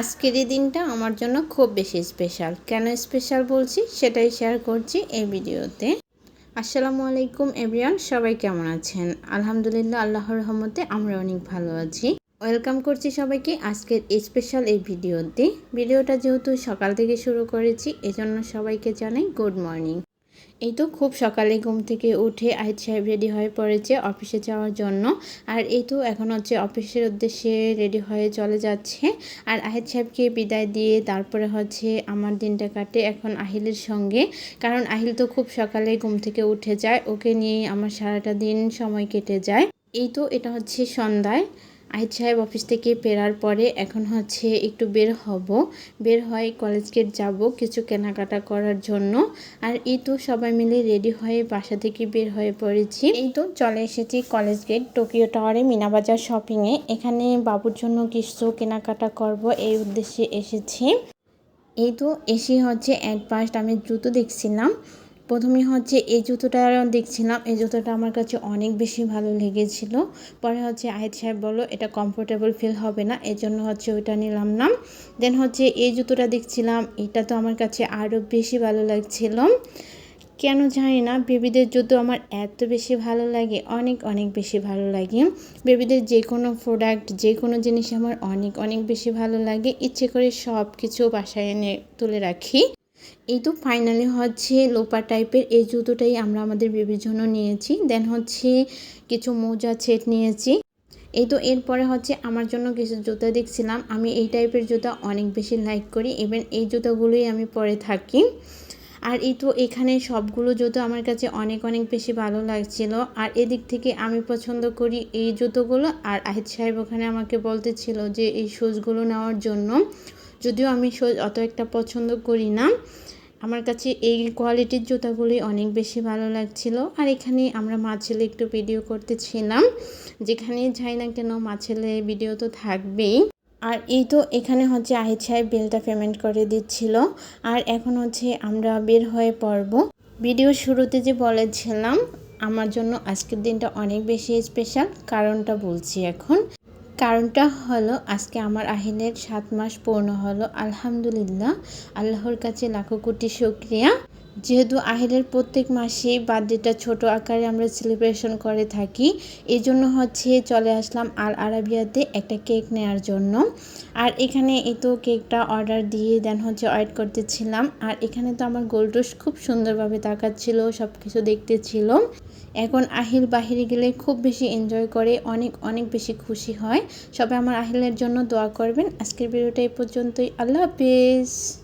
আজকের এই দিনটা আমার জন্য খুব বেশি স্পেশাল কেন স্পেশাল বলছি? সেটাই শেয়ার করছি এই ভিডিওতে। আসসালামু আলাইকুম এভরিয়ান সবাই কেমন আছেন? আলহামদুলিল্লাহ, আল্লাহর রহমতে আমরা অনেক ভালো আছি। ওয়েলকাম করছি সবাইকে আজকের স্পেশাল এই ভিডিওতে। ভিডিওটা যেহেতু সকাল থেকে শুরু করেছি, এজন্য সবাইকে জানাই গুড মর্নিং এই তো খুব সকালে ঘুম থেকে উঠে আহিদ সাহেব রেডি হয়ে পড়েছে অফিসে যাওয়ার জন্য। আর এই তো এখন হচ্ছে অফিসের উদ্দেশ্যে রেডি হয়ে চলে যাচ্ছে। আর আহিদ সাহেবকে বিদায় দিয়ে তারপরে হচ্ছে আমার দিনটা কাটে এখন আহিলের সঙ্গে। কারণ আহিল তো খুব সকালে ঘুম থেকে উঠে যায়, ওকে নিয়ে আমার সারাটা দিন সময় কেটে যায়। এই তো এটা হচ্ছে সন্ধ্যায়। আহিদ সাহেব অফিস থেকে ফেরার পরে এখন হচ্ছে একটু বের হব। বের হয়ে কলেজ গেট যাব কিছু কেনাকাটা করার জন্য। আর এই তো সবাই মিলে রেডি হয়ে বাসা থেকে বের হয়ে পড়েছি। এই তো চলে এসেছি কলেজ গেট টোকিও টাওয়ারে মিনাবাজার শপিংয়ে এখানে বাবুর জন্য কিছু কেনাকাটা করব এই উদ্দেশ্যে এসেছি। এই তো এসে হচ্ছে অ্যাট ফার্স্ট আমি জুতো দেখছিলাম। প্রথমে হচ্ছে এই জুতোটা দেখছিলাম। এই জুতোটা আমার কাছে অনেক বেশি ভালো লেগেছিল। পরে হচ্ছে আহিদ সাহেব বলল, এটা কমফোর্টেবল ফিল হবে না। এই জন্য হচ্ছে ওইটা নিলাম না। দেন হচ্ছে এই জুতোটা দেখছিলাম, এটা তো আমার কাছে আরও বেশি ভালো লাগছিল। কেন জানি না, বেবিদের জুতো আমার এত বেশি ভালো লাগে, অনেক অনেক বেশি ভালো লাগে। বেবিদের যে কোনো প্রোডাক্ট যে কোনো জিনিস আমার অনেক অনেক বেশি ভালো লাগে। ইচ্ছে করে সব কিছু বাসায় এনে তুলে রাখি। এই তো ফাইনালি হচ্ছে লোপা টাইপের এই জুতোটাই আমরা আমাদের বেবির জন্য নিয়েছি। দেন হচ্ছে কিছু মোজা ছেট নিয়েছি। এই তো এরপরে হচ্ছে আমার জন্য কিছু জুতা দেখছিলাম। আমি এই টাইপের জুতা অনেক বেশি লাইক করি। ইভেন এই জুতাগুলোই আমি পরে থাকি। আর এই তো এখানে সবগুলো জুতো আমার কাছে অনেক অনেক বেশি ভালো লাগছিল। আর এদিক থেকে আমি পছন্দ করি এই জুতোগুলো। আর আহিদ সাহেব ওখানে আমাকে বলতেছিল যে এই শুজগুলো নেওয়ার জন্য। যদিও আমি অত একটা পছন্দ করি না। আমার কাছে এই কোয়ালিটির জুতাগুলি অনেক বেশি ভালো লাগছিল। আর এখানে আমরা মা ছেলে একটু ভিডিও করতেছিলাম। যেখানে যাই না কেন মা ছেলে ভিডিও তো থাকবেই। আর এই তো এখানে হচ্ছে আহিদ সাহেব বিলটা পেমেন্ট করে দিচ্ছিল। আর এখন হচ্ছে আমরা বের হয়ে পড়ব। ভিডিও শুরুতে যে বলেছিলাম, আমার জন্য আজকের দিনটা অনেক বেশি স্পেশাল কারণটা বলছি এখন। কারণটা হলো, আজকে আমার আহিলের সাত মাস পূর্ণ হলো, আলহামদুলিল্লাহ। আল্লাহর কাছে লাখো কোটি শুক্রিয়া। যেহেতু আহিলের প্রত্যেক মাসেই বার্থডেটা ছোট আকারে আমরা সেলিব্রেশন করে থাকি এই জন্য হচ্ছে চলে আসলাম আল আরাবিয়াতে একটা কেক নেওয়ার জন্য। আর এখানে এই তো কেকটা অর্ডার দিয়ে দেন হচ্ছে ওয়েট করতেছিলাম। আর এখানে তো আমার গোলটোস খুব সুন্দরভাবে তাকাচ্ছিল সব কিছু দেখতেছিল। এখন আহিল বাহিরে গেলে খুব বেশি এনজয় করে, অনেক অনেক বেশি খুশি হয়। সবাই আমার আহিলের জন্য দোয়া করবেন। আজকের ভিডিওটা এই পর্যন্তই। আল্লাহ হাফিজ।